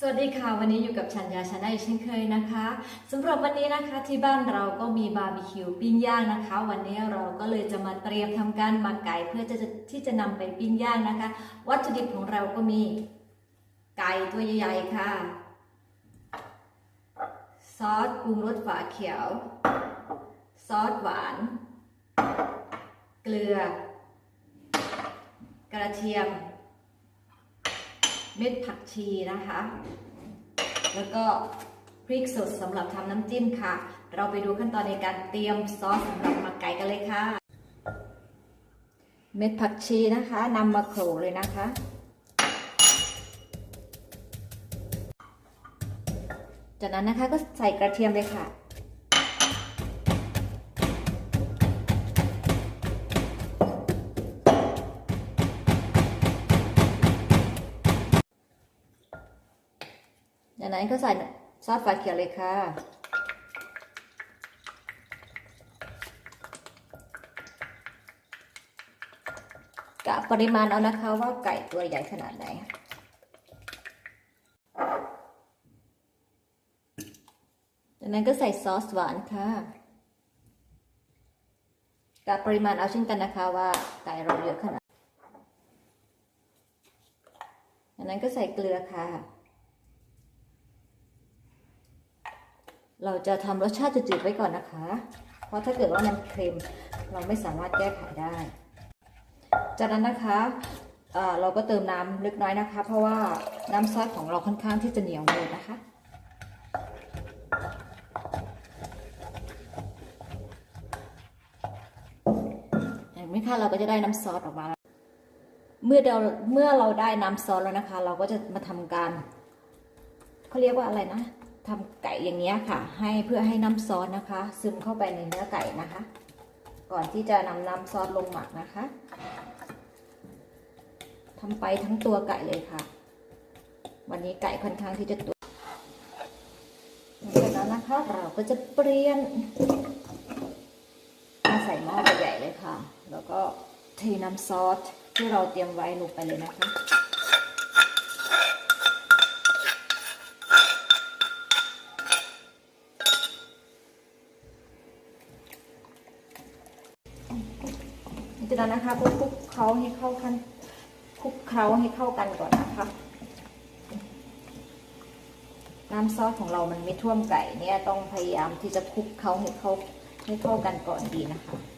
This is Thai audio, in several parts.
สวัสดีค่ะ วันนี้อยู่กับชัญญาชาแนลเช่นเคยนะคะสำหรับวันนี้นะคะที่บ้านเราก็มีบาร์บีคิวปิ้งย่างนะคะ วันนี้เราก็เลยจะมาเตรียมทำการหมักไก่เพื่อจะที่จะนำไปปิ้งย่างนะคะ วัตถุดิบของเราก็มีไก่ตัวใหญ่ๆค่ะ ซอสปรุงรสฝาเขียว ซอสหวาน เกลือ กระเทียม เม็ดผักชีนะคะ แล้วก็พริกสดสำหรับทำน้ำจิ้มค่ะ เราไปดูขั้นตอนในการเตรียมซอสสำหรับหมักไก่กันเลยค่ะ เม็ดผักชีนะคะนำมาโขลกเลยนะคะ จากนั้นนะคะก็ใส่กระเทียมเลยค่ะ จากนั้นก็ใส่ซอสฝาเขียวเลยค่ะ กะปริมาณเอานะคะว่าไก่ตัวใหญ่ขนาดไหนจากนั้นก็ใส่ซอสหวานค่ะกะปริมาณเอาเช่นกันนะคะว่าไก่เราเยอะขนาดจากนั้นก็ใส่เกลือค่ะ เราจะทำรสชาติจืดๆไว้ก่อนนะคะ เพราะถ้าเกิดว่ามันเค็มเราไม่สามารถแก้ไขได้ จากนั้นนะคะเอ่อเราก็เติมน้ำเล็กน้อยนะคะ เพราะว่าน้ำซอสของเราค่อนข้างที่จะเหนียวเลยนะคะเห็นไหมคะเราก็จะได้น้ำซอสออกมา เมื่อเราเมื่อเราได้น้ำซอสแล้วนะคะ เราก็จะมาทำการเขาเรียกว่าอะไรนะ ทำไก่อย่างเงี้ยค่ะ ให้เพื่อให้น้ำซอสนะคะ ซึมเข้าไปในเนื้อไก่นะคะ ก่อนที่จะนำน้ำซอสลงหมักนะคะทำไปทั้งตัวไก่เลยค่ะ วันนี้ไก่ค่อนข้างที่จะตัวจากนั้นนะคะ เราก็จะเปลี่ยนมาใส่หม้อใหญ่เลยค่ะ แล้วก็เทน้ำซอสที่เราเตรียมไว้ลงไปเลยนะคะ จากนั้นนะคะก็คลุกเคล้าให้เข้ากันคลุกเคล้าให้เข้ากันก่อนนะคะ น้ำซอสของเรามันไม่ท่วมไก่เนี่ยต้องพยายามที่จะคลุกเคล้าให้เข้าให้เข้ากันก่อนดีนะคะ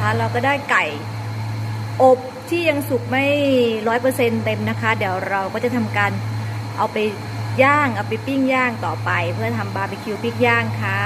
นะคะ เราก็ได้ไก่อบที่ยังสุกไม่ร้อยเปอร์เซ็นเต็มนะคะ เดี๋ยวเราก็จะทำการเอาไปย่างเอาไปปิ้งย่างต่อไป เพื่อทำบาร์บีคิวปิ้งย่างค่ะ